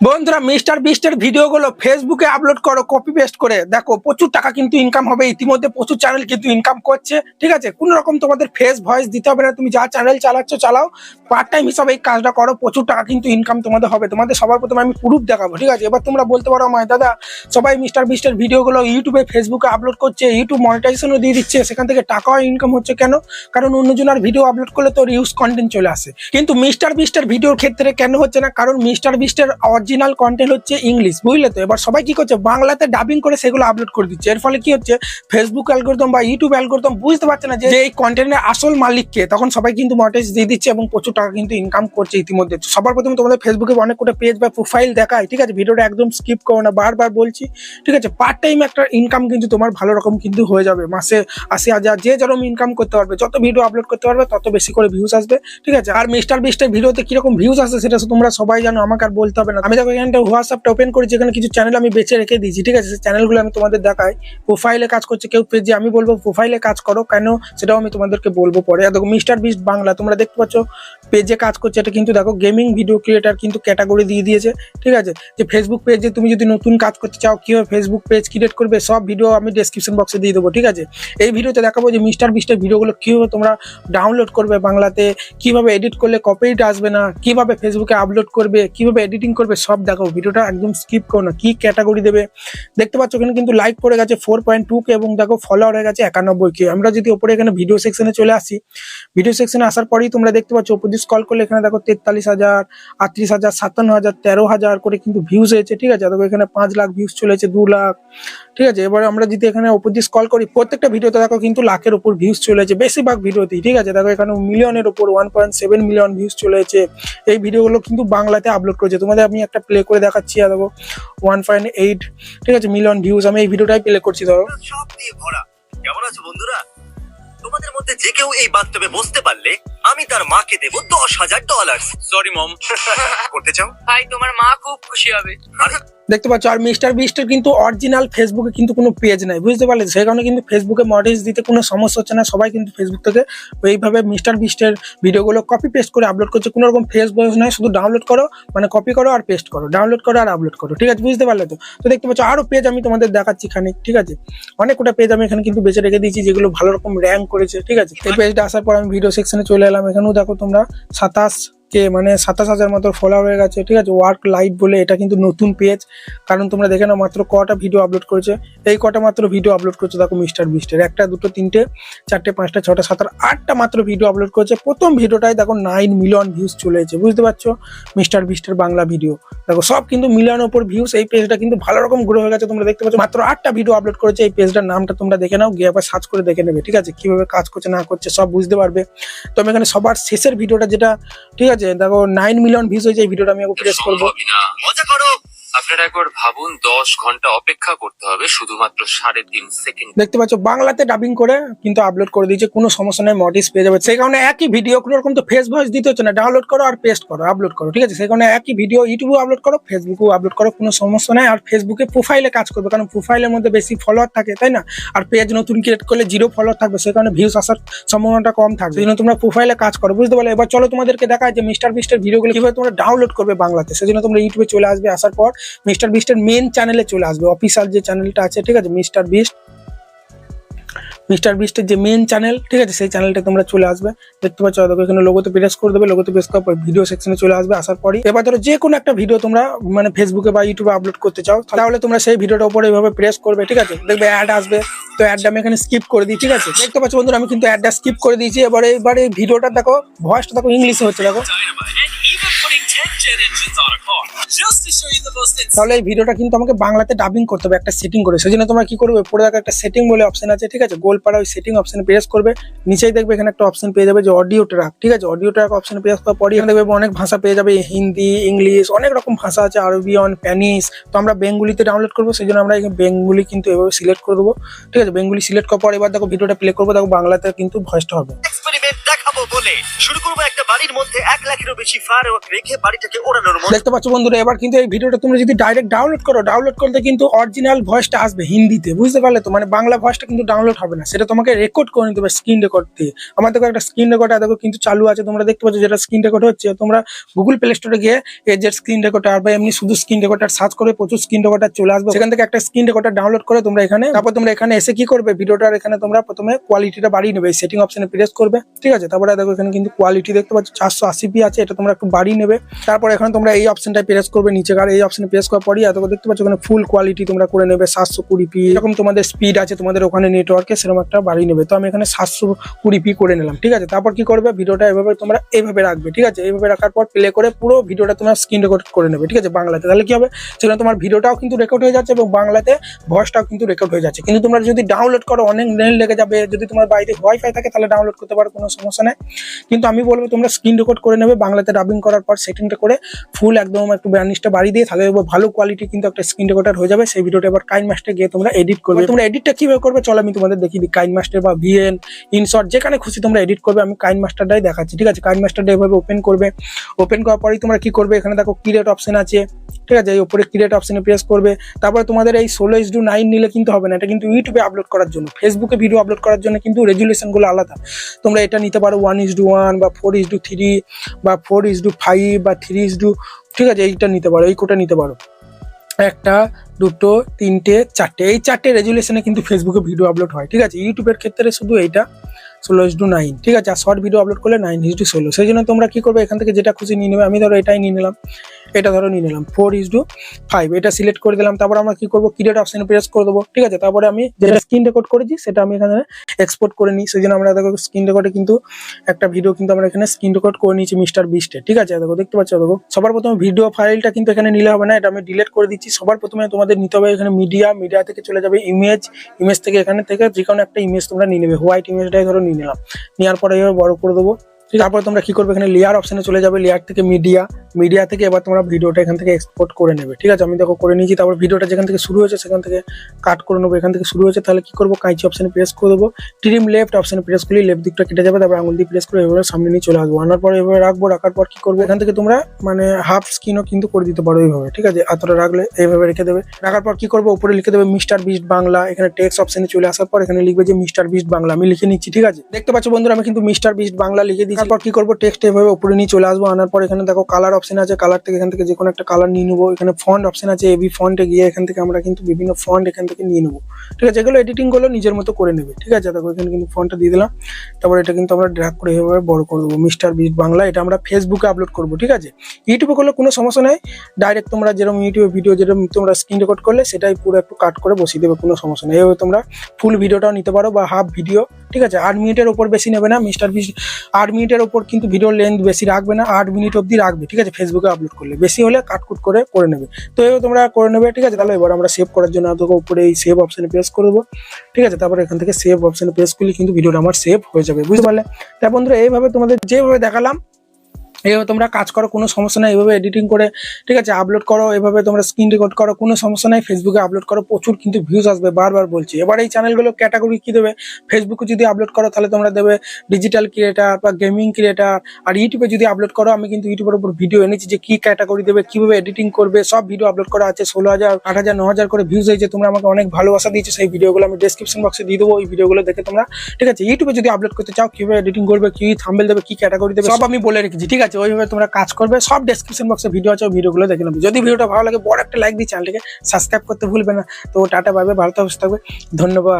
বন্ধুরা, মিস্টার বিস্টের ভিডিওগুলো ফেসবুকে আপলোড করো কপি পেস্ট করে। দেখো, প্রচুর টাকা কিন্তু ইনকাম হবে। ইতিমধ্যে প্রচুর চ্যানেল কিন্তু ইনকাম করছে। ঠিক আছে? কোনো রকম তোমাদের ফেস ভয়েস দিতে হবে না। তুমি যা চ্যানেল চালাচ্ছ, চালাও। পার্ট টাইম হিসাবে এই কাজটা করো। প্রচুর টাকা কিন্তু ইনকাম তোমাদের হবে। তোমাদের সবার প্রথমে আমি প্রুফ দেখাবো। ঠিক আছে? এবার তোমরা বলতে পারো আমায়, দাদা, সবাই মিস্টার বিস্টের ভিডিওগুলো ইউটিউবে ফেসবুকে আপলোড করছে। ইউটিউব মনিটাইজেশনও দিয়ে দিচ্ছে। সেখান থেকে টাকাও ইনকাম হচ্ছে কেন? কারণ অন্যজনের ভিডিও আপলোড করলে তোর ইউজ কন্টেন্ট চলে আসে। কিন্তু মিস্টার বিস্টের ভিডিওর ক্ষেত্রে কেন হচ্ছে না? কারণ মিস্টার বিস্টের অরিজিনাল কন্টেন্ট হচ্ছে ইংলিশ বুঝলে তো? এবার সবাই কি করছে? বাংলাতে ডাবিং করে সেগুলো আপলোড করে দিচ্ছে। এর ফলে কি হচ্ছে? ফেসবুক অ্যালগোরিদম বা ইউটিউব অ্যালগোরিদম বুঝতে পারছে না যে এই কন্টেন্টের আসল মালিককে তখন সবাই কিন্তু মনিটাইজ দিয়ে দিচ্ছে এবং প্রচুর টাকা কিন্তু ইনকাম করছে ইতিমধ্যে। সবার প্রথমে তোমাদের ফেসবুকে অনেক কোটা পেজ বা প্রোফাইল দেখায় ঠিক আছে? ভিডিওটা একদম স্কিপ করো না বারবার বলছি ঠিক আছে? পার্ট টাইম একটা ইনকাম কিন্তু তোমার ভালো রকম কিন্তু হয়ে যাবে। মাসে আশি হাজার যে যেরকম ইনকাম করতে পারবে। যত ভিডিও আপলোড করতে পারবে তত বেশি করে ভিউজ আসবে ঠিক আছে? আর মিস্টার বিস্টের ভিডিওতে কীরকম ভিউজ আসে সেটা তোমরা সবাই জানো আমাকে আর বলতে হবে না। আমি দেখো, এখানটা হোয়াটসঅ্যাপটা ওপেন করি, যেখানে কিছু চ্যানেল আমি বেছে রেখে দিয়েছি, ঠিক আছে? সেই চ্যানেলগুলো আমি তোমাদের দেখাই। প্রোফাইলে কাজ করছে কেউ পেজে আমি বলব প্রোফাইলে কাজ করো, কেন? সেটাও আমি তোমাদেরকে বলব পরে। দেখো, মিস্টার বিস্ট বাংলা, তোমরা দেখতে পাচ্ছ পেজে কাজ করছে। এটা কিন্তু দেখো গেমিং ভিডিও ক্রিয়েটার কিন্তু ক্যাটাগরি দিয়ে দিয়েছে, ঠিক আছে? যে ফেসবুক পেজে তুমি যদি নতুন কাজ করতে চাও, কীভাবে ফেসবুক পেজ ক্রিয়েট করবে, সব ভিডিও আমি ডেসক্রিপশন বক্সে দিয়ে দেবো, ঠিক আছে? এই ভিডিওতে দেখাবো যে মিস্টার বিস্টের ভিডিওগুলো কীভাবে তোমরা ডাউনলোড করবে বাংলাতে, কীভাবে এডিট করলে কপিটা আসবে না, কীভাবে ফেসবুকে আপলোড করবে, কীভাবে এডিটিং করবে, সব দেখাবো। ভিডিওটা একদম স্কিপ করো না। কি ক্যাটাগরি দেবে? দেখতে পাচ্ছ, এখানে কিন্তু লাইক করে গেছে ফোর পয়েন্ট টু কে এবং দেখো ফলোয়ার হয়ে গেছে একানব্বই কে আমরা যদি ওপরে এখানে ভিডিও সেকশনে চলে আসি ভিডিও সেকশনে আসার পরেই তোমরা দেখতে পাচ্ছ, ওপর স্কল করলে এখানে দেখো তেতাল্লিশ হাজার, আটত্রিশ হাজার, সাতান্ন হাজার, তেরো হাজার করে কিন্তু ভিউজ হয়েছে, ঠিক আছে? দেখো এখানে পাঁচ লাখ ভিউজ চলেছে দু লাখ, ঠিক আছে? এবারে আমরা যদি এখানে ওপর দিয়ে স্কল করি, প্রত্যেকটা ভিডিওতে দেখো কিন্তু লাখের উপর ভিউজ চলেছে বেশিরভাগ ভিডিওতেই, ঠিক আছে? দেখো এখানে মিলিয়নের উপর one point seven million views চলেছে এই ভিডিওগুলো কিন্তু বাংলাতে আপলোড করেছে। তোমাদের আমি একটা প্লে করে দেখাচ্ছি আর দেখো ওয়ান পয়েন্ট এইট ঠিক আছে মিলিয়ন ভিউজ আমি এই ভিডিওটাই প্লে করছি ধরো। সব দিয়ে ভরা। কেমন আছো বন্ধুরা? তোমাদের মধ্যে যে কেউ এই বাথটবে বসতে পারলে আমি তার মাকে দেবো দশ হাজার ডলার সরি মম করতে চাও? ভাই তোমার মা খুব খুশি হবে। আরে দেখতে পাচ্ছ, আর মিস্টার বিস্টের কিন্তু অরিজিনাল ফেসবুকে কিন্তু কোনো পেজ নাই, বুঝতে পারলে? সেই কারণে কিন্তু ফেসবুকে মডেলস দিতে কোনো সমস্যা হচ্ছে না, সবাই কিন্তু ফেসবুক থেকে এইভাবে মিস্টার বিস্টের ভিডিওগুলো কপি পেস্ট করে আপলোড করছে। কোনো রকম ফেস বয়স নয় শুধু ডাউনলোড করো মানে কপি করো আর পেস্ট করো ডাউনলোড করো আর আপলোড করো, ঠিক আছে? বুঝতে পারলে তো? তো দেখতে পাচ্ছ আরও পেজ আমি তোমাদের দেখাচ্ছি এখানে ঠিক আছে? অনেক কটা পেজ আমি এখানে কিন্তু বেছে রেখে দিয়েছি, যেগুলো ভালো রকম র্যাঙ্ক করেছে, ঠিক আছে? এই পেজটা আসার পর আমি ভিডিও সেকশনে চলে এলাম, এখানেও দেখো তোমরা, সাতাশ কে মানে সাতাশ হাজার মতো ফলোয়ার হয়ে গেছে, ঠিক আছে? ওয়ার্ক লাইট বলে এটা কিন্তু নতুন পেজ কারণ তোমরা দেখে নাও, মাত্র কটা ভিডিও আপলোড করেছে। এই কটা মাত্র ভিডিও আপলোড করছে, দেখো মিস্টার বিস্টের একটা, দুটো, তিনটে, চারটে, পাঁচটা, ছটা, সাতটা, আটটা মাত্র ভিডিও আপলোড করেছে। প্রথম ভিডিওটাই দেখো নাইন মিলিয়ন ভিউজ চলে এসেছে, বুঝতে পারছ? মিস্টার বিস্টের বাংলা ভিডিও দেখো, সব কিন্তু মিলিয়ন ওপর ভিউজ এই পেজটা কিন্তু ভালো রকম গ্রো হয়ে গেছে, তোমরা দেখতে পাচ্ছ। মাত্র আটটা ভিডিও আপলোড করেছে এই পেজটার নামটা তোমরা দেখে নাও, গিয়ে আবার সার্চ করে দেখে নেবে, ঠিক আছে? কীভাবে কাজ করছে, না করছে, সব বুঝতে পারবে। তো আমি এখানে সবার শেষের ভিডিওটা যেটা, ঠিক আছে? দেখো নাইন মিলিয়ন ভিউজ হয়েছে এই ভিডিওটা আমি প্রেস করব। মজা করো। আপনারা একবার ভাবুন, দশ ঘণ্টা অপেক্ষা করতে হবে, শুধুমাত্র সাড়ে তিন সেকেন্ড দেখতে পাচ্ছ, বাংলাতে ডাবিং করে কিন্তু আপলোড করে দিয়েছে, কোনো সমস্যা নেই মডিস পেয়ে যাবে। সেই কারণে একই ভিডিও কোনো রকম তো ফেস ভয়েস দিতে হচ্ছে না ডাউনলোড করো আর পেস্ট করো আপলোড করো, ঠিক আছে? সেই কারণে একই ভিডিও ইউটিউবে আপলোড করো ফেসবুকেও আপলোড করো, কোনো সমস্যা নেই, আর ফেসবুকে প্রোফাইলে কাজ করবে, কারণ প্রোফাইলের মধ্যে বেশি ফলোয়ার থাকে, তাই না? আর পেজ নতুন ক্রিয়েট করলে জিরো ফলোয়ার থাকবে, সেই কারণে ভিউজ আসার সম্ভাবনাটা কম থাকবে। সেই জন্য তোমরা প্রোফাইলে কাজ করো, বুঝতে পারলে? এবার চলো তোমাদেরকে দেখায় যে মিস্টার বিস্টের ভিডিওগুলো কীভাবে তোমরা ডাউনলোড করবে বাংলাতে, সেই জন্য তোমরা ইউটিউবে চলে আসবে, আসার পর মিস্টার বিস্টের মেন চ্যানেলে চলে আসবে অফিসিয়াল যে চ্যানেলটা আছে, ঠিক আছে? মিস্টার বিস্ট, মিস্টার বিস্টের যে মেন চ্যানেল ঠিক আছে? সেই চ্যানেলটা তোমরা চলে আসবে। দেখতে পাচ্ছ, দেখো, এখানে লোগোতে প্রেস করে দেবে লোগোতে প্রেস করার পর ভিডিও সেকশনে চলে আসবে, আসার পরই। এবার ধরো, যে কোনো একটা ভিডিও তোমরা মানে ফেসবুকে বা ইউটিউবে আপলোড করতে চাও, তাহলে তোমরা সেই ভিডিওটার উপরে এইভাবে প্রেস করবে, ঠিক আছে? দেখবে অ্যাড আসবে, তো অ্যাডটা আমি এখানে স্কিপ করে দিই, ঠিক আছে? দেখতে পাচ্ছ বন্ধুরা, আমি কিন্তু অ্যাডটা স্কিপ করে দিয়েছি। এবারে এবারে ভিডিওটা দেখো ভয়েসটা দেখো ইংলিশে হচ্ছে, দেখো। তাহলে এই ভিডিওটা কিন্তু আমাকে বাংলাতে ডাবিং করতে হবে একটা সেটিং করে। সেজন্য তোমরা কি করবে? পরে দেখো একটা সেটিং বলে অপশন আছে ঠিক আছে? গোলপাড়া ওই সেটিং অপশনে প্রেস করবে। নিচেই দেখবে এখানে একটা অপশন পেয়ে যাবে যে অডিও ট্র্যাক ঠিক আছে? অডিও ট্র্যাক অপশনে প্রেস করার পরই এখানে দেখবে অনেক ভাষা পেয়ে যাবে হিন্দি ইংলিশ অনেক রকম ভাষা আছে আরবিয়ান স্প্যানিশ। তো আমরা বেঙ্গুলিতে ডাউনলোড করব সেই জন্য আমরা এখানে বেঙ্গুলি কিন্তু এভাবে সিলেক্ট করে দেবো ঠিক আছে? বেঙ্গুলি সিলেক্ট করার পর এবার দেখো ভিডিওটা প্লে করব দেখো বাংলাতে কিন্তু ভয়েসটা হবে। বলে। শুরু করব একটা বাড়ির মধ্যে এক লাখেরও বেশি ফায়ার রেখে বাড়িটাকে ওড়ানোর দেখতে পাচ্ছ বন্ধুরা, এবার কিন্তু এই ভিডিওটা তোমরা যদি ডাইরেক্ট ডাউনলোড করো ডাউনলোড করতে কিন্তু অরিজিনাল ভয়েসটা আসবে হিন্দিতে, বুঝতে পারলে তো? মানে বাংলা ভয়েসটা কিন্তু ডাউনলোড হবে না। সেটা তোমাকে রেকর্ড করে নিতে হবে স্ক্রিন রেকর্ড দিয়ে। আমার দেখো একটা স্ক্রিন রেকর্ড দেখো কিন্তু চালু আছে। তোমরা দেখতে পাচ্ছ যেটা স্ক্রিন রেকর্ড হচ্ছে। তোমরা গুগল প্লে স্টোরে গিয়ে এই যে স্ক্রিন রেকর্ডার বা এমনি শুধু স্ক্রিন রেকর্ডার সার্চ করে প্রচুর স্ক্রিন রেকর্ডার চলে আসবে। সেখান থেকে একটা স্ক্রিন রেকর্ডার ডাউনলোড করে তোমরা এখানে, তারপর তোমরা এখানে এসে কি করবে? ভিডিওটার এখানে তোমরা প্রথমে কোয়ালিটিটা বাড়িয়ে নেবে। সেটিং অপশনে প্রেস করবে। ঠিক আছে? তারপরে দেখো এখানে কিন্তু কোয়ালিটি দেখতে পাচ্ছ, চারশো আশি পি আছে, এটা তোমরা একটু বাড়িয়ে নেবে। তারপর এখানে তোমরা এই অপশনটা প্রেস করবে নিচে। কার এই অপশনে প্রেস করার পরই এত দেখতে পাচ্ছ ওখানে ফুল কোয়ালিটি তোমরা করে নেবে, সাতশো কুড়ি পি এরকম তোমাদের স্পিড আছে, তোমাদের ওখানে নেটওয়ার্কে সেরকম একটা বাড়িয়ে নেবে। তো আমি এখানে সাতশো কুড়ি পি করে নিলাম, ঠিক আছে? তারপর কি করবে? ভিডিওটা এভাবে তোমরা এইভাবে রাখবে, ঠিক আছে? এইভাবে রাখার পর প্লে করে পুরো ভিডিওটা তোমরা স্ক্রিন রেকর্ড করে নেবে, ঠিক আছে? বাংলাতে। তাহলে কি হবে? সেখানে তোমার ভিডিওটাও কিন্তু রেকর্ড হয়ে যাচ্ছে এবং বাংলাতে ভয়েসটাও কিন্তু রেকর্ড হয়ে যাচ্ছে। কিন্তু তোমরা যদি ডাউনলোড করো, অনেক নেট লেগে যাবে। যদি তোমার বাড়িতে ওয়াইফাই থাকে, তাহলে ডাউনলোড করতে পারো, কোনো সমস্যা নেই। কিন্তু আমি বলব তোমরা স্ক্রিন রেকর্ড করে নেবে, বাংলাতে ডাবিং করার পর সেটিংটা করে ফুল একদম একটু ব্যানিশটা বাড়িয়ে দিয়ে তাহলে ভালো কোয়ালিটি কিন্তু একটা স্ক্রিন রেকর্ডার হয়ে যাবে। সেই ভিডিওটা এবার কাইন মাস্টার গিয়ে তোমরা এডিট করবে। তোমরা এডিটটা কীভাবে করবে? চলো আমি তোমাদের দেখিয়ে দিই। কাইন মাস্টার বা ভিএন ইনশর্ট যেখানে খুশি তোমরা এডিট করবে। আমি কাইন মাস্টারটাই দেখাচ্ছি, ঠিক আছে? কাইন মাস্টারটা এভাবে ওপেন করবে। ওপেন করার পরেই তোমরা কি করবে? এখানে দেখো ক্রিয়েট অপশন আছে। ঠিক আছে, এই উপরে ক্রিয়েট অপশনে প্রেস করবে। তারপরে তোমাদের এই ষোলো ইস ডু নাইন নিলে কিন্তু হবে না, এটা কিন্তু ইউটিউবে আপলোড করার জন্য। ফেসবুকে ভিডিও আপলোড করার জন্য কিন্তু রেজুলেশনগুলো আলাদা। তোমরা এটা নিতে পারো ওয়ান ইস ডু ওয়ান বা ফোর ইস ডু থ্রি বা ফোর ইস ডু ফাইভ বা থ্রি ইস ডু ঠিক আছে, এইটা নিতে পারো, এই কোটা নিতে পারো। একটা, দুটো, তিনটে, চারটে, এই চারটে রেজুলেশনে কিন্তু ফেসবুকে ভিডিও আপলোড হয়, ঠিক আছে। ইউটিউবের ক্ষেত্রে শুধু এইটা। ষোলো ইস টু নাইন, ঠিক আছে? আর শর্ট ভিডিও আপলোড করলে নাইন ইস টু ষোলো। সেই জন্য তোমরা কি করবে? এখান থেকে যেটা খুশি নিয়ে নেবে। আমি ধরো এটাই নিয়ে নিলাম। এটা ধরো নিয়ে নিলাম। ফোর ইস টু ফাইভ এটা সিলেক্ট করে দিলাম। তারপর আমরা কি করব? ক্রিয়েট অপশনে প্রেস করে দেবো, ঠিক আছে? তারপরে আমি যেটা স্ক্রিন রেকর্ড করেছি, সেটা আমি এখানে এক্সপোর্ট করে নিই। সেই জন্য আমরা দেখো স্ক্রিন রেকর্ডে কিন্তু একটা ভিডিও কিন্তু আমরা এখানে স্ক্রিন রেকর্ড করে নিয়েছি মিস্টার বিস্টে ঠিক আছে? দেখো, দেখতে পাচ্ছ? দেখো, সবার প্রথমে ভিডিও ফাইলটা কিন্তু এখানে নিলে হবে না। এটা আমি ডিলিট করে দিচ্ছি। সবার প্রথমে তোমাদের নিতে হবে এখানে মিডিয়া মিডিয়া থেকে চলে যাবে ইমেজ ইমেজ থেকে এখানে থেকে যে কোনো একটা ইমেজ তোমরা নিয়ে নেবে। হোয়াইট ইমেজটাই ধরো নিয়ে নিলাম। নেওয়ার পরে এভাবে বড় করে দেবো। তারপরে তোমরা কি করবে এখানে লেয়ার অপশানে চলে যাবে। লেয়ার থেকে মিডিয়া মিডিয়া থেকে এবার তোমরা ভিডিওটা এখান থেকে এক্সপোর্ট করে নেবে, ঠিক আছে? আমি দেখো করে নিয়েছি, তারপর ভিডিওটা যেখান থেকে শুরু হয়েছে, সেখান থেকে কাট করে নেব। এখান থেকে শুরু হয়েছে, তাহলে কি করব? কাঁচি অপশনে প্রেস করে দেবো। ট্রিম লেফট অপশনে প্রেস করলে লেফট দিকটা কেটে যাবে, তারপর আঙুল দিয়ে প্রেস করে এভাবে সামনে নিয়ে চলে আসব। আনার পর এভাবে রাখব, রাখার পর কি করব? এখান থেকে তোমরা মানে হাফ স্ক্রিনও কিন্তু করে দিতে পারো এইভাবে ঠিক আছে? এতটা রাখলে এইভাবে রেখে দেবে। রাখার পর কি করব? উপরে লিখে দেবে মিস্টার বিস্ট বাংলা, এখানে টেক্সট অপশনে চলে আসার পর এখানে লিখবে যে মিস্টার বিস্ট বাংলা, আমি লিখে নিচ্ছি, ঠিক আছে? দেখতে পাচ্ছ বন্ধুরা, আমি কিন্তু মিস্টার বিস্ট বাংলা লিখে দিচ্ছি তারপর কি করব? টেক্সট এভাবে উপরে নিয়ে চলে আসব, আনার পর এখানে দেখো কালার অপশন আছে কালার থেকে এখান থেকে যে কোনো একটা কালার নিয়ে নেব। এখানে ফন্ট অপশন আছে এবি ফন্টে গিয়ে এখান থেকে আমরা কিন্তু বিভিন্ন ফন্ট এখান থেকে নিয়ে নেব। ঠিক আছে? এগুলো এডিটিংগুলো নিজের মতো করে নেবে। ঠিক আছে? দেখো, এখানে কিন্তু ফন্টটা দিয়ে দিলাম। তারপর এটা কিন্তু আমরা ড্র্যাগ করে এভাবে বড় করে দেবো। মিস্টার বিট বাংলা, এটা আমরা ফেসবুকে আপলোড করব। ঠিক আছে? ইউটিউবে করলে কোনো সমস্যা নেই। ডাইরেক্ট তোমরা যেরকম ইউটিউবে ভিডিও যেরকম তোমরা স্ক্রিন রেকর্ড করলে, সেটাই পুরো একটু কাট করে বসিয়ে দেবে, কোনো সমস্যা নেই। এভাবে তোমরা ফুল ভিডিওটাও নিতে পারো বা হাফ ভিডিও ঠিক আছে? আট মিনিটের ওপর বেশি নেবে না। মিস্টার বিশ আট মিনিটের ওপর কিন্তু ভিডিও লেন্থ বেশি রাখবে না। আট মিনিট অবধি রাখবে। ঠিক আছে? ফেসবুকে আপলোড করলে। বেশি হলে কাটকুট করে করে নেবে। তো এও তোমরা করে নেবে, ঠিক আছে? তাহলে এবার আমরা সেভ করার জন্য তোকে উপরে এই সেভ অপশানে প্রেস করে দেবো। ঠিক আছে? তারপর এখান থেকে সেভ অপশানে প্রেস করলে কিন্তু ভিডিওটা আমার সেভ হয়ে যাবে। বুঝতে পারলে? তাই বন্ধুরা, এইভাবে তোমাদের যেভাবে দেখালাম এইভাবে তোমরা কাজ করো কোনো সমস্যা নাই। এইভাবে এডিটিং করে ঠিক আছে আপলোড করো এভাবে তোমরা স্ক্রিন রেকর্ড করো কোনো সমস্যা নেই। ফেসবুকে আপলোড করো প্রচুর কিন্তু ভিউজ আসবে বারবার বলছি। এবার এই চ্যানেলগুলো ক্যাটাগরি কি দেবে? ফেসবুকে যদি আপলোড করো তাহলে তোমরা দেবে ডিজিটাল ক্রিয়েটার বা গেমিং ক্রিয়েটার আর ইউটিউবে যদি আপলোড করো আমি কিন্তু ইউটিউবের উপর ভিডিও এনেছি যে কি ক্যাটাগরি দেবে কীভাবে এডিটিং করবে সব ভিডিও আপলোড করা আছে। ষোলো হাজার আট হাজার ন হাজার করে ভিউজ হয়েছে তোমরা আমাকে অনেক ভালোবাসা দিয়েছ। সেই ভিডিওগুলো আমি ডেসক্রিপশন বক্সে দিয়ে দেবো ওই ভিডিওগুলো দেখে তোমরা ঠিক আছে ইউটিউবে যদি আপলোড করতে চাও কীভাবে এডিটিং করবে কি থাম্বেল দেবে কি ক্যাটাগরি দেবে সব আমি বলে রেখেছি ঠিক আছে? ওইভাবে তোমরা কাজ করবে। সব ডেসক্রিপশন বক্সে ভিডিও আছে ভিডিওগুলো দেখে নেবে। যদি ভিডিওটা ভালো লাগে, বড় একটা লাইক দিয়ে চ্যানেলটিকে সাবস্ক্রাইব করতে ভুলবে না। তো টাটা পাবে ভালো থাকবে। ধন্যবাদ।